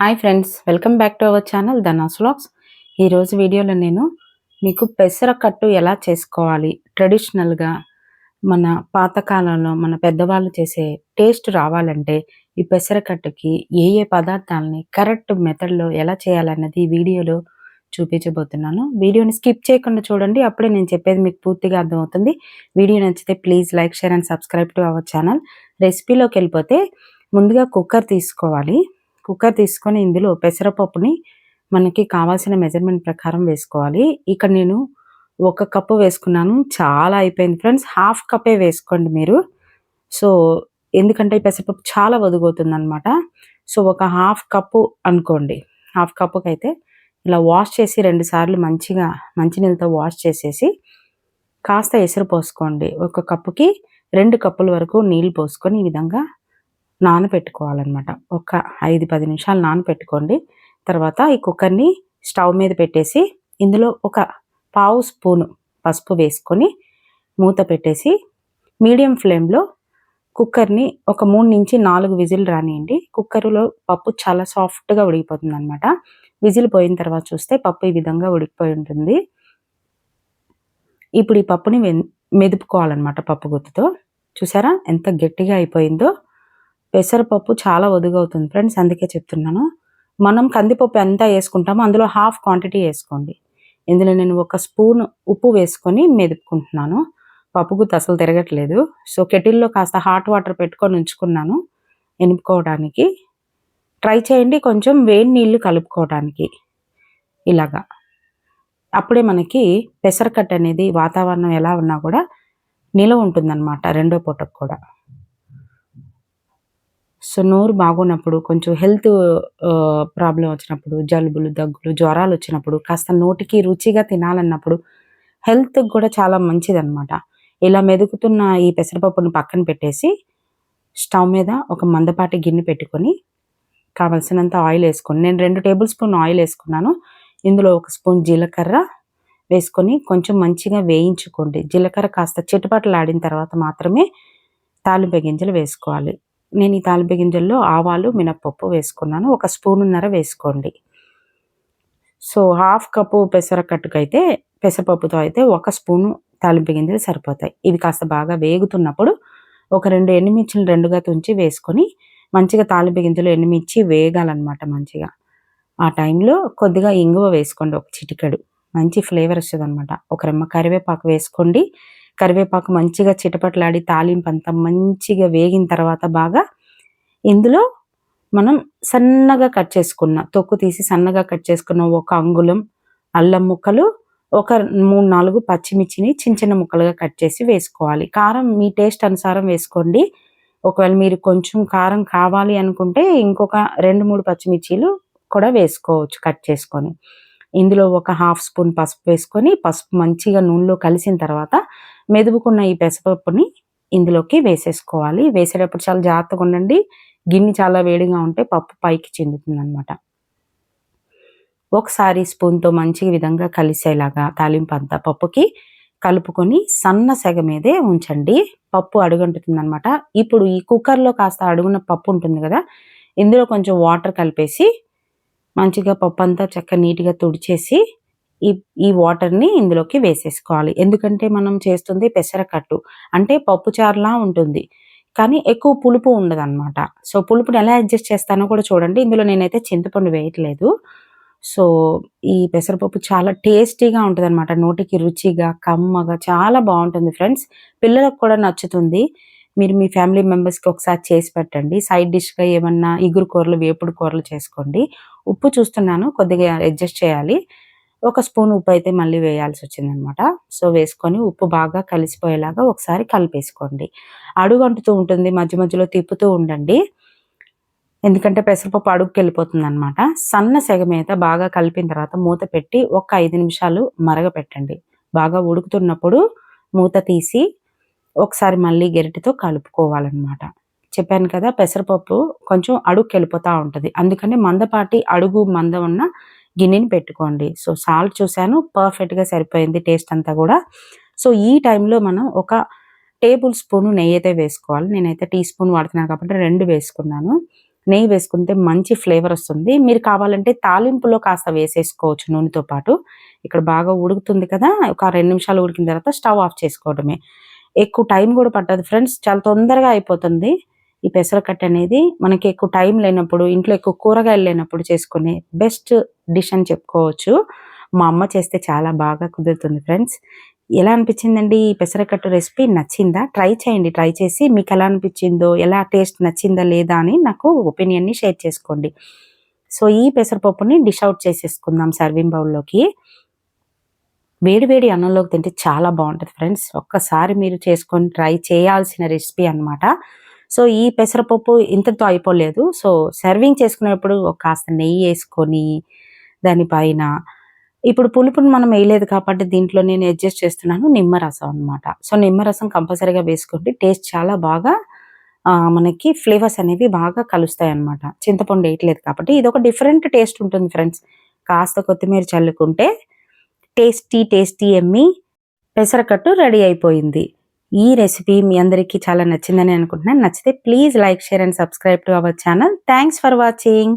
Hi friends welcome back to our channel Dhanas vlogs. ఈరోజు వీడియోలో నేను మీకు పెసరకట్టు ఎలా చేసుకోవాలి? ట్రెడిషనల్గా మన పాతకాలంలో మన పెద్దవాళ్ళు చేసే టేస్ట్ రావాలంటే ఈ పెసరకట్టుకి ఏ ఏ పదార్థాలని కరెక్ట్ మెథడ్లో ఎలా చేయాలన్నది ఈ వీడియోలో చూపించబోతున్నాను. వీడియోని స్కిప్ చేయకుండా చూడండి అప్పుడే నేను చెప్పేది మీకు పూర్తిగా అర్థమవుతుంది. వీడియో నచ్చితే please like share and subscribe to our channel రెసిపీలోకి వెళ్ళిపోతే ముందుగా కుక్కర్ తీసుకోవాలి. కుక్కర్ తీసుకొని ఇందులో పెసరపప్పుని మనకి కావాల్సిన మెజర్మెంట్ ప్రకారం వేసుకోవాలి. ఇక్కడ నేను ఒక కప్పు వేసుకున్నాను. చాలా అయిపోయింది ఫ్రెండ్స్ హాఫ్ కప్పే వేసుకోండి మీరు. సో ఎందుకంటే ఈ పెసరపప్పు చాలా వదుగవుతుంది అనమాట సో ఒక హాఫ్ కప్పు అనుకోండి. హాఫ్ కప్పుకి అయితే ఇలా వాష్ చేసి రెండు సార్లు మంచిగా మంచినీళ్ళతో వాష్ చేసేసి కాస్త ఎసురు పోసుకోండి. ఒక కప్పుకి రెండు కప్పుల వరకు నీళ్ళు పోసుకొని ఈ విధంగా నానబెట్టుకోవాలన్నమాట ఒక ఐదు పది నిమిషాలు నానబెట్టుకోండి తర్వాత ఈ కుక్కర్ని స్టవ్ మీద పెట్టేసి ఇందులో ఒక పావు స్పూను పసుపు వేసుకొని మూత పెట్టేసి మీడియం ఫ్లేమ్లో కుక్కర్ని ఒక మూడు నుంచి నాలుగు విజిల్ రానియండి. కుక్కర్లో పప్పు చాలా సాఫ్ట్గా ఉడికిపోతుంది అనమాట విజిల్ పోయిన తర్వాత చూస్తే పప్పు ఈ విధంగా ఉడికిపోయి ఉంటుంది. ఇప్పుడు ఈ పప్పుని మెదుపుకోవాలన్నమాట పప్పు గుత్తుతో. చూసారా ఎంత గట్టిగా అయిపోయిందో? పెసరపప్పు చాలా ఒదుగవుతుంది. ఫ్రెండ్స్ అందుకే చెప్తున్నాను. మనం కందిపప్పు ఎంత వేసుకుంటామో అందులో హాఫ్ క్వాంటిటీ వేసుకోండి. ఇందులో నేను ఒక స్పూన్ ఉప్పు వేసుకొని మెదుపుకుంటున్నాను. పప్పు అసలు తిరగట్లేదు. సో కెటిల్లో కాస్త హాట్ వాటర్ పెట్టుకొని ఉంచుకున్నాను ఎనుపుకోవడానికి. ట్రై చేయండి కొంచెం వేడి నీళ్ళు కలుపుకోవడానికి. ఇలాగా. అప్పుడే మనకి పెసరకట్ట అనేది వాతావరణం ఎలా ఉన్నా కూడా నిలవ ఉంటుందన్నమాట రెండో పూటకు కూడా. సో నోరు బాగున్నప్పుడు కొంచెం హెల్త్ ప్రాబ్లం వచ్చినప్పుడు జలుబులు దగ్గులు జ్వరాలు వచ్చినప్పుడు కాస్త నోటికి రుచిగా తినాలన్నప్పుడు హెల్త్కి కూడా చాలా మంచిదన్నమాట. ఇలా మెదుకుతున్న ఈ పెసరపప్పును పక్కన పెట్టేసి స్టవ్ మీద ఒక మందపాటి గిన్నె పెట్టుకొని కావలసినంత ఆయిల్ వేసుకొని నేను రెండు టేబుల్ స్పూన్ ఆయిల్ వేసుకున్నాను. ఇందులో ఒక స్పూన్ జీలకర్ర వేసుకొని కొంచెం మంచిగా వేయించుకోండి. జీలకర్ర కాస్త చిటపటలు ఆడిన తర్వాత మాత్రమే తాలింపు గింజలు వేసుకోవాలి. నేను ఈ తాలింపు గింజల్లో ఆవాలు మినప్పప్పు వేసుకున్నాను. ఒక స్పూనున్నర వేసుకోండి. సో హాఫ్ కప్పు పెసరకట్టుకైతే పెసరపప్పుతో అయితే ఒక స్పూను తాలింపు గింజలు సరిపోతాయి. ఇవి కాస్త బాగా వేగుతున్నప్పుడు ఒక రెండు ఎండుమిర్చిలు రెండుగా తుంచి వేసుకొని మంచిగా తాలింపు గింజలు ఎండుమిర్చి వేగాలన్నమాట మంచిగా. ఆ టైంలో కొద్దిగా ఇంగువ వేసుకోండి ఒక చిటికెడు. మంచి ఫ్లేవర్ వస్తుంది అనమాట ఒక రెమ్మ కరివేపాకు వేసుకోండి. కరివేపాకు మంచిగా చిటపట్లాడి తాలింపు అంతా మంచిగా వేగిన తర్వాత బాగా ఇందులో మనం సన్నగా కట్ చేసుకున్న తొక్కు తీసి సన్నగా కట్ చేసుకున్న ఒక అంగుళం అల్లం ముక్కలు ఒక మూడు నాలుగు పచ్చిమిర్చిని చిన్న చిన్న ముక్కలుగా కట్ చేసి వేసుకోవాలి. కారం మీ టేస్ట్ అనుసారం వేసుకోండి. ఒకవేళ మీరు కొంచెం కారం కావాలి అనుకుంటే ఇంకొక రెండు మూడు పచ్చిమిర్చీలు కూడా వేసుకోవచ్చు కట్ చేసుకొని. ఇందులో ఒక హాఫ్ స్పూన్ పసుపు వేసుకొని పసుపు మంచిగా నూనెలో కలిసిన తర్వాత మెదుపుకున్న ఈ పెసపప్పుని ఇందులోకి వేసేసుకోవాలి. వేసేటప్పుడు చాలా జాగ్రత్తగా ఉండండి. గిన్నె చాలా వేడిగా ఉంటే పప్పు పైకి చెందుతుంది అనమాట ఒకసారి స్పూన్తో మంచి విధంగా కలిసేలాగా తాలింపు అంతా పప్పుకి కలుపుకొని సన్న సెగ మీదే ఉంచండి. పప్పు అడుగంటుతుందనమాట ఇప్పుడు ఈ కుక్కర్లో కాస్త అడుగున పప్పు ఉంటుంది కదా ఇందులో కొంచెం వాటర్ కలిపేసి మంచిగా పప్పు అంతా చక్క నీట్గా తుడిచేసి ఈ ఈ వాటర్ని ఇందులోకి వేసేసుకోవాలి. ఎందుకంటే మనం చేస్తుంది పెసరకట్టు. అంటే పప్పు చారులా ఉంటుంది. కానీ ఎక్కువ పులుపు ఉండదన్నమాట. సో పులుపుని ఎలా అడ్జస్ట్ చేస్తానో కూడా చూడండి. ఇందులో నేనైతే చింతపండు వేయట్లేదు. సో ఈ పెసరపప్పు చాలా టేస్టీగా ఉంటుంది అనమాట నోటికి రుచిగా కమ్మగా చాలా బాగుంటుంది ఫ్రెండ్స్. పిల్లలకు కూడా నచ్చుతుంది. మీరు మీ ఫ్యామిలీ మెంబర్స్కి ఒకసారి చేసి పెట్టండి. సైడ్ డిష్గా ఏమన్నా ఇగురు కూరలు వేపుడు కూరలు చేసుకోండి. ఉప్పు చూస్తున్నాను కొద్దిగా అడ్జస్ట్ చేయాలి. ఒక స్పూన్ ఉప్పు అయితే మళ్ళీ వేయాల్సి వచ్చిందనమాట. సో వేసుకొని ఉప్పు బాగా కలిసిపోయేలాగా ఒకసారి కలిపేసుకోండి. అడుగు అంటుతూ ఉంటుంది మధ్య మధ్యలో తిప్పుతూ ఉండండి. ఎందుకంటే పెసరపప్పు అడుగుకి వెళ్ళిపోతుంది అనమాట సన్న సెగ మీద బాగా కలిపిన తర్వాత మూత పెట్టి ఒక ఐదు నిమిషాలు మరగపెట్టండి. బాగా ఉడుకుతున్నప్పుడు మూత తీసి ఒకసారి మళ్ళీ గెరిటితో కలుపుకోవాలన్నమాట. చెప్పాను కదా పెసరపప్పు కొంచెం అడుగుకి వెళ్ళిపోతూ ఉంటుంది. అందుకని మందపాటి అడుగు మంద ఉన్న గిన్నెని పెట్టుకోండి. సో సాల్ట్ చూశాను పర్ఫెక్ట్గా సరిపోయింది టేస్ట్ అంతా కూడా. సో ఈ టైంలో మనం ఒక టేబుల్ స్పూన్ నెయ్యి అయితే వేసుకోవాలి. నేనైతే టీ స్పూన్ వాడుతున్నాను కాబట్టి రెండు వేసుకున్నాను. నెయ్యి వేసుకుంటే మంచి ఫ్లేవర్ వస్తుంది. మీరు కావాలంటే తాలింపులో కాస్త వేసేసుకోవచ్చు నూనెతో పాటు. ఇక్కడ బాగా ఉడుకుతుంది కదా ఒక రెండు నిమిషాలు ఉడికిన తర్వాత స్టవ్ ఆఫ్ చేసుకోవడమే. ఎక్కువ టైం కూడా పట్టదు ఫ్రెండ్స్ చాలా తొందరగా అయిపోతుంది. ఈ పెసరకట్ట అనేది మనకి ఎక్కువ టైం లేనప్పుడు ఇంట్లో ఎక్కువ కూరగాయలు లేనప్పుడు చేసుకునే బెస్ట్ డిష్ అని చెప్పుకోవచ్చు. మా అమ్మ చేస్తే చాలా బాగా కుదురుతుంది ఫ్రెండ్స్. ఎలా అనిపించిందండి ఈ పెసరకట్టు రెసిపీ? నచ్చిందా? ట్రై చేయండి ట్రై చేసి మీకు ఎలా అనిపించిందో ఎలా టేస్ట్ నచ్చిందా లేదా అని నాకు ఒపీనియన్ని షేర్ చేసుకోండి. సో ఈ పెసరపప్పుని డిష్ అవుట్ చేసేసుకుందాం సర్వింగ్ బౌల్లోకి. వేడి వేడి అన్నంలోకి తింటే చాలా బాగుంటుంది ఫ్రెండ్స్. ఒక్కసారి మీరు చేసుకొని ట్రై చేయాల్సిన రెసిపీ అనమాట సో ఈ పెసరపప్పు ఇంతతో అయిపోలేదు. సో సర్వింగ్ చేసుకునేప్పుడు కాస్త నెయ్యి వేసుకొని దానిపైన ఇప్పుడు పులుపుని మనం వేయలేదు కాబట్టి దీంట్లో నేను అడ్జస్ట్ చేస్తున్నాను నిమ్మరసం అనమాట సో నిమ్మరసం కంపల్సరీగా వేసుకోండి. టేస్ట్ చాలా బాగా మనకి ఫ్లేవర్స్ అనేవి బాగా కలుస్తాయి అనమాట చింతపండు వేయట్లేదు కాబట్టి ఇది ఒక డిఫరెంట్ టేస్ట్ ఉంటుంది ఫ్రెండ్స్ కాస్త కొత్తిమీర చల్లుకుంటే టేస్టీ టేస్టీ ఎమ్మి పెసరకట్టు రెడీ అయిపోయింది. ఈ రెసిపీ మీ అందరికీ చాలా నచ్చిందని అనుకుంటున్నాను. నచ్చితే please like share and subscribe to our channel thanks for watching